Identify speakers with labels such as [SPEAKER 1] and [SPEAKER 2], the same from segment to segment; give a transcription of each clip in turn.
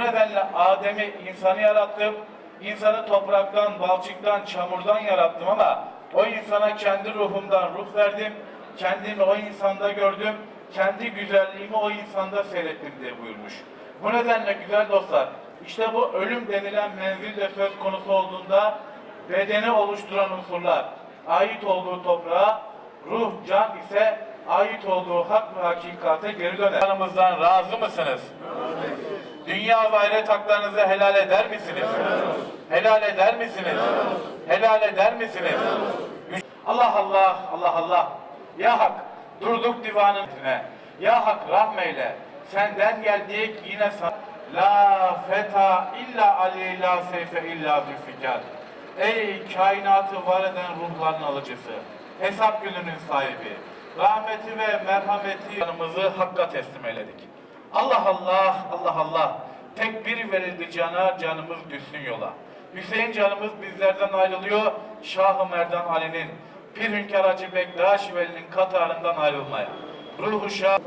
[SPEAKER 1] nedenle Adem'i insanı yarattım. İnsanı topraktan, balçıktan, çamurdan yarattım ama o insana kendi ruhumdan ruh verdim. Kendimi o insanda gördüm. Kendi güzelliğimi o insanda seyrettim diye buyurmuş. Bu nedenle güzel dostlar, işte bu ölüm denilen menzil de söz konusu olduğunda bedeni oluşturan unsurlar ait olduğu toprağa, ruh, can ise ait olduğu hak ve hakikate geri döner. Yanımızdan razı mısınız? Dünya ve ahiret haklarınızı helal eder misiniz? Helal eder misiniz? Helal eder misiniz? Allah Allah, Allah Allah. Ya Hak, durduk divanın izine. Ya Hak rahmeyle. Senden geldik yine sana. La feta illa ali la seyfe illa zülfikar. Ey kainatı var eden ruhların alıcısı. Hesap gününün sahibi. Rahmeti ve merhameti yanımızı Hakk'a teslim eyledik. Allah Allah, Allah Allah. Tekbir verildi cana, canımız düşsün yola. Hüseyin canımız bizlerden ayrılıyor, Şah-ı Merdan Ali'nin, Pir Hünkar Hacı Bektaş Veli'nin katarından ayrılmaya. Ruhu Şah...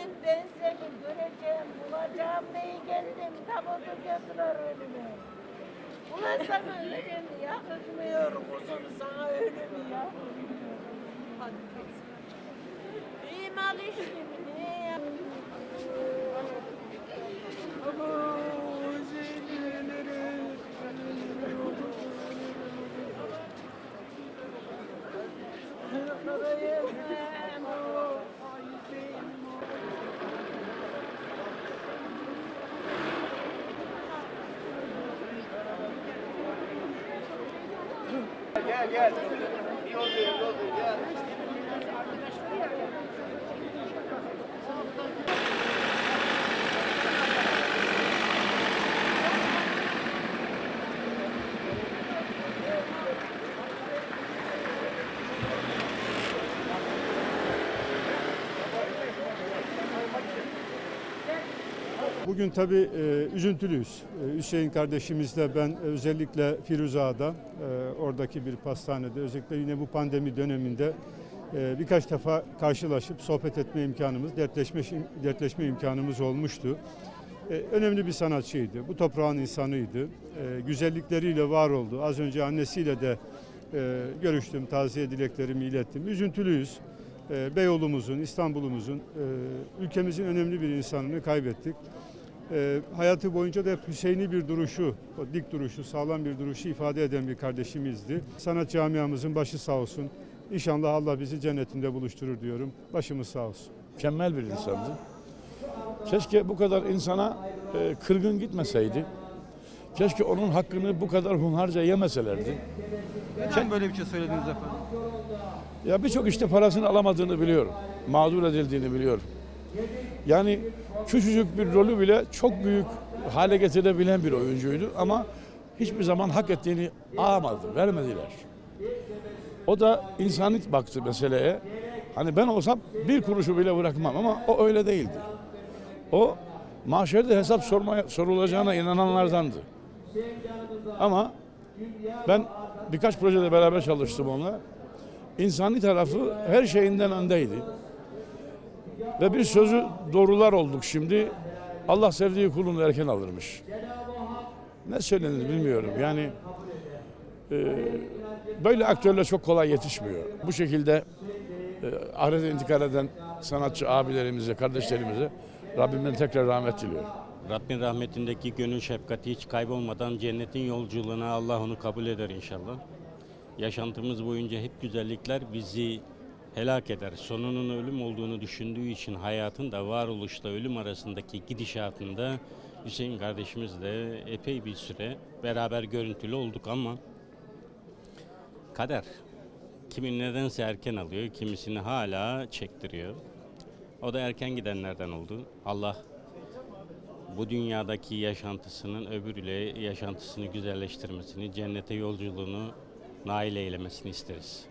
[SPEAKER 2] boynum. Benim ben seni göreceğim, bulacağım diye geldim. Tabutu götürür önüme. Ulan ölüm yakışmıyor, kuzum sana ölüm yakışmıyor. Hadi kızım. İmal işlemini yap. Gel gel. Bir yol verin, yol verin. Gel.
[SPEAKER 3] Bugün tabii e, üzüntülüyüz. E, Hüseyin kardeşimizle ben özellikle Firuze Ağa'da, e, oradaki bir pastanede özellikle yine bu pandemi döneminde e, birkaç defa karşılaşıp sohbet etme imkanımız, dertleşme, dertleşme imkanımız olmuştu. E, önemli bir sanatçıydı. Bu toprağın insanıydı. E, güzellikleriyle var oldu. Az önce annesiyle de e, görüştüm, taziye dileklerimi ilettim. Üzüntülüyüz. E, Beyoğlu'muzun, İstanbul'umuzun, e, ülkemizin önemli bir insanını kaybettik. E, hayatı boyunca da hep Hüseyin'i bir duruşu, o dik duruşu, sağlam bir duruşu ifade eden bir kardeşimizdi. Sanat camiamızın başı sağ olsun. İnşallah Allah bizi cennetinde buluşturur diyorum. Başımız sağ olsun.
[SPEAKER 4] mükemmel bir insandı. Keşke bu kadar insana e, kırgın gitmeseydi. Keşke onun hakkını bu kadar hunharca yemeselerdi.
[SPEAKER 5] Neden böyle bir şey söylediniz efendim?
[SPEAKER 4] Ya birçok işte parasını alamadığını biliyorum. Mağdur edildiğini biliyorum. Yani küçücük bir rolü bile çok büyük hale getirebilen bir oyuncuydu ama hiçbir zaman hak ettiğini alamadı, vermediler. O da insanlık baktı meseleye. Hani ben olsam bir kuruşu bile bırakmam ama o öyle değildi. O mahşerde hesap sormaya, sorulacağına inananlardandı. Ama ben birkaç projede beraber çalıştım onunla. İnsani tarafı her şeyinden öndeydi. Ve bir sözü doğrular olduk şimdi. Allah sevdiği kulunu erken alırmış. Ne söylenir bilmiyorum. Yani e, böyle aktörler çok kolay yetişmiyor. Bu şekilde e, ahirete intikal eden sanatçı abilerimize, kardeşlerimize Rabbimden tekrar rahmet diliyorum.
[SPEAKER 6] Rabbin rahmetindeki gönül şefkati hiç kaybolmadan cennetin yolculuğuna Allah onu kabul eder inşallah. Yaşantımız boyunca hep güzellikler bizi helak eder. Sonunun ölüm olduğunu düşündüğü için hayatın da varoluşla ölüm arasındaki gidişatında Hüseyin kardeşimizle epey bir süre beraber görüntülü olduk ama kader kimin nedense erken alıyor, kimisini hala çektiriyor. O da erken gidenlerden oldu. Allah bu dünyadaki yaşantısının öbürüyle yaşantısını güzelleştirmesini, cennete yolculuğunu nail eylemesini isteriz.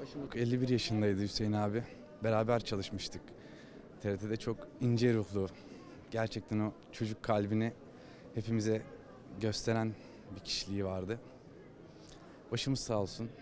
[SPEAKER 7] Başımlık 51 yaşındaydı Hüseyin abi. Beraber çalışmıştık. TRT'de çok ince ruhlu, gerçekten o çocuk kalbini hepimize gösteren bir kişiliği vardı. Başımız sağ olsun.